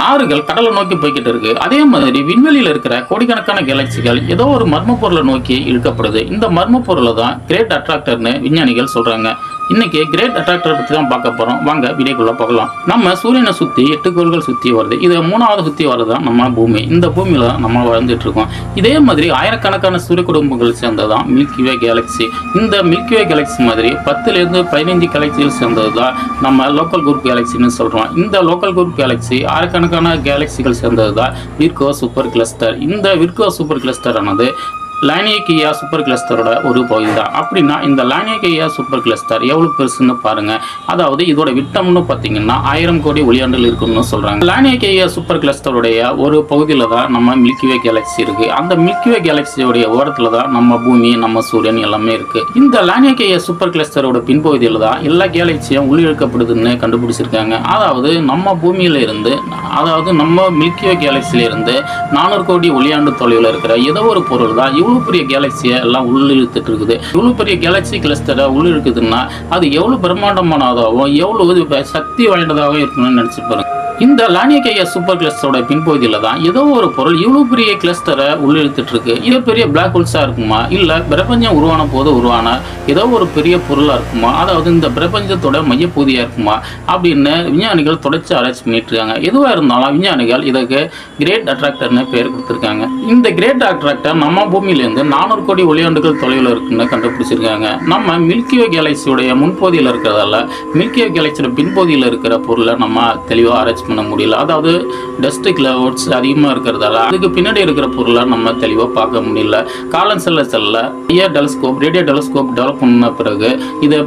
ஆறுகள் கடலை நோக்கி போய்கிட்டு இருக்கு. அதே மாதிரி விண்வெளியில் இருக்கிற கோடிக்கணக்கான கேலக்சிகள் ஏதோ ஒரு மர்ம பொருளை நோக்கி இழுக்கப்படுது. இந்த மர்ம பொருளை தான் கிரேட் அட்ராக்டர்னு விஞ்ஞானிகள் சொல்றாங்க. இன்னைக்கு கிரேட் அட்ராக்டரை பற்றி தான் பார்க்க போகிறோம் வாங்க வீடியோக்குள்ளே போகலாம். நம்ம சூரியனை சுற்றி எட்டு கோள்கள் சுற்றி வருது. இது மூணாவது சுத்தி வரதான் நம்ம பூமி. இந்த பூமியில் தான் நம்ம வாழ்ந்துட்டு இருக்கோம். இதே மாதிரி ஆயிரக்கணக்கான சூரிய குடும்பங்கள் சேர்ந்ததான் மில்கி வே கேலக்சி இந்த மில்கி வே கேலக்சி மாதிரி பத்துலேருந்து பதினைஞ்சு கேலக்சிகள் சேர்ந்தது தான் நம்ம லோக்கல் குரூப் கேலக்சின்னு சொல்கிறோம் இந்த லோக்கல் குரூப் கேலக்சி ஆயிரக்கணக்கான கேலக்சிகள் சேர்ந்தது தான் விர்கோ சூப்பர் கிளஸ்டர் இந்த விர்கோ சூப்பர் கிளஸ்டர் ஆனது லானியக்கியா சூப்பர் கிளஸ்டரோட ஒரு பகுதி தான் அப்படின்னா இந்த லானியக்கியா சூப்பர் கிளஸ்டர் எவ்வளோ பெருசுன்னு பாருங்கள் அதாவது இதோட விட்டம்னு பார்த்தீங்கன்னா ஆயிரம் கோடி ஒளியாண்டுகள் இருக்குன்னு சொல்கிறாங்க லானியக்கியா சூப்பர் கிளஸ்டருடைய ஒரு பகுதியில் தான் நம்ம மில்கிவே கேலக்சி இருக்குது அந்த மில்கிவே கேலக்சியோடைய ஓரத்தில் தான் நம்ம பூமி நம்ம சூரியன் எல்லாமே இருக்குது இந்த லானியக்கியா சூப்பர் கிளஸ்டரோட பின்பகுதியில் தான் எல்லா கேலக்சியும் உள்ளிழுக்கப்படுதுன்னு கண்டுபிடிச்சிருக்காங்க. அதாவது நம்ம பூமியில் இருந்து அதாவது நம்ம மில்கிவே கேலக்சியிலிருந்து நானூறு கோடி ஒளியாண்டு தொலைவில் இருக்கிற ஏதோ ஒரு பொருள் தான் இவ்வளோ பெரிய கேலக்சியை எல்லாம் உள்ளிழுத்துட்டு இருக்குது? இவ்வளோ பெரிய கேலக்சி கிளஸ்டரை உள்ளிழுக்குதுன்னா அது எவ்வளோ பிரம்மாண்டமானதாகவும் எவ்வளோ சக்தி வாய்ந்ததாகவும் இருக்கணும்னு நினச்சி பாருங்க. இந்த லானியக்கையா சூப்பர் கிளஸ்டரோட பின்பகுதியில் தான் ஏதோ ஒரு பொருள் இவ்வளோ பெரிய கிளஸ்டரை உள்ளிழுத்துட்டு இருக்கு இது பெரிய பிளாக் ஹோல்ஸாக இருக்குமா? இல்லை பிரபஞ்சம் உருவான போது உருவான ஏதோ ஒரு பெரிய பொருளாக இருக்குமா? அதாவது இந்த பிரபஞ்சத்தோட மையப்பகுதியாக இருக்குமா? அப்படின்னு விஞ்ஞானிகள் தொடர்ச்சி ஆராய்ச்சி பண்ணிட்டு இருக்காங்க எதுவாக இருந்தாலும் விஞ்ஞானிகள் இதுக்கு கிரேட் அட்ராக்டர்னு பேர் கொடுத்துருக்காங்க. இந்த கிரேட் அட்ராக்டர் நம்ம பூமியிலேருந்து நானூறு கோடி ஒளியாண்டுகள் தொலைவில் இருக்குன்னு கண்டுபிடிச்சிருக்காங்க. நம்ம மில்கியோ கேலக்சியோடைய முன்பகுதியில் இருக்கிறதால மில்கியோ கேலக்சியோட பின்பகுதியில் இருக்கிற பொருளை நம்ம தெளிவாக ஆராய்ச்சி பண்ண முடியல. அதாவது டஸ்ட் கிளவுட்ஸ் அதிகமாக இருக்கிறதால அதுக்கு பின்னாடி இருக்கிற பொருளை நம்ம தெளிவாக பார்க்க முடியல. காலம் செல்ல செல்ல radio telescope radio telescope develop பண்ண பிறகு இதை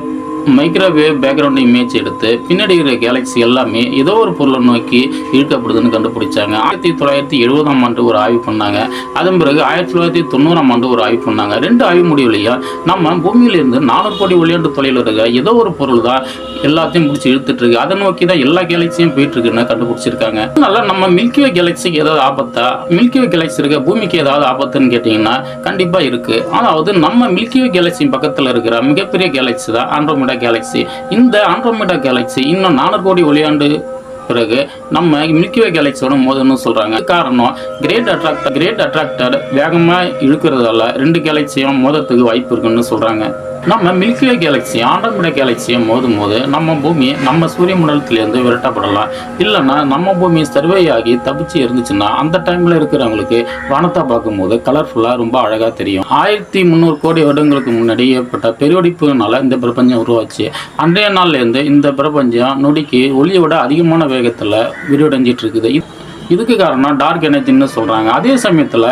மைக்ரோவேவ் பேக்ரவுண்ட் இமேஜ் எடுத்து பின்னாடி இருக்கிற கேலக்ஸி எல்லாமே ஏதோ ஒரு பொருளை நோக்கி இழுக்கப்படுதுன்னு கண்டுபிடிச்சாங்க. ஆயிரத்தி தொள்ளாயிரத்தி எழுபதாம் ஆண்டு ஒரு ஆய்வு பண்ணாங்க. அதன் பிறகு ஆயிரத்தி தொள்ளாயிரத்தி தொண்ணூறாம் ஆண்டு ஒரு ஆய்வு பண்ணாங்க. ரெண்டு ஆய்வு முடிவுலையும் நம்ம பூமியிலிருந்து நானூறு கோடி விளையாட்டு தொலைவில் இருக்கிற ஏதோ ஒரு பொருள் தான் எல்லாத்தையும் பிடிச்சி இழுத்துட்டு இருக்கு அதை நோக்கி தான் எல்லா கேலக்சியும் போயிட்டு இருக்குன்னு கண்டுபிடிச்சிருக்காங்க? அதனால நம்ம மில்கிவே கேலக்சிக்கு ஏதாவது ஆபத்தா? மில்கிவே கேலக்சி இருக்க பூமிக்கு ஏதாவது ஆபத்துன்னு கேட்டீங்கன்னா கண்டிப்பா இருக்கு. அதாவது நம்ம மில்கிவே கேலக்சி பக்கத்தில் இருக்கிற மிகப்பெரிய கேலக்சி தான் ஆண்ட்ரோமிடா கேலக்சி இந்த ஆண்ட்ரோமிடா கேலக்சி இன்னும் நானூறு கோடி ஒளியாண்டு பிறகு நம்ம மில்கிவே கேலக்சியோட மோதணும்னு சொல்றாங்க. காரணம் கிரேட் அட்ராக்டர் கிரேட் அட்ராக்டர் வேகமா இழுக்கிறதால ரெண்டு கேலக்சியும் மோதத்துக்கு வாய்ப்பு இருக்குன்னு சொல்றாங்க. நம்ம மில்கிவே கேலக்சி ஆண்டமிட கேலக்சியை மோதும் போது நம்ம பூமி நம்ம சூரிய மண்டலத்திலேருந்து விரட்டப்படலாம். இல்லைன்னா நம்ம பூமி சர்வே ஆகி தப்பிச்சு இருந்துச்சுன்னா அந்த டைமில் இருக்கிறவங்களுக்கு வானத்தை பார்க்கும்போது கலர்ஃபுல்லாக ரொம்ப அழகாக தெரியும். ஆயிரத்தி முந்நூறு கோடி வருடங்களுக்கு முன்னாடி ஏற்பட்ட பெருவெடிப்புனால இந்த பிரபஞ்சம் உருவாச்சு. அன்றைய நாள்லேருந்து இந்த பிரபஞ்சம் நொடிக்கு ஒளியோட அதிகமான வேகத்தில் விரிவடைஞ்சிட்டு இருக்குது. இதுக்கு காரணம் டார்க் எனர்ஜின்னு சொல்கிறாங்க அதே சமயத்தில்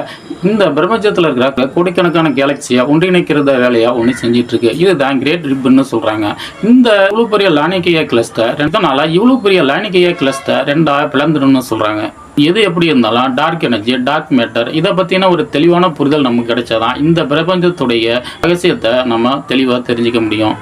இந்த பிரபஞ்சத்தில் இருக்கிற கோடிக்கணக்கான கேலக்சியை ஒன்றிணைக்கிறத வேலையாக ஒன்று செஞ்சிட்ருக்கு. இது இதுதான் கிரேட் ரிப்புன்னு சொல்கிறாங்க இந்த இவ்வளோ பெரிய லானிக்கையா கிளஸ்டர் ரெண்டனால இவ்வளோ பெரிய லானிக்கையா கிளஸ்டர் ரெண்டாக பிளந்துடும்னு சொல்கிறாங்க எது எப்படி இருந்தாலும் டார்க் எனர்ஜி டார்க் மேட்டர் இதை பற்றின ஒரு தெளிவான புரிதல் நமக்கு கிடைச்சாதான் இந்த பிரபஞ்சத்துடைய ரகசியத்தை நம்ம தெளிவாக தெரிஞ்சுக்க முடியும்.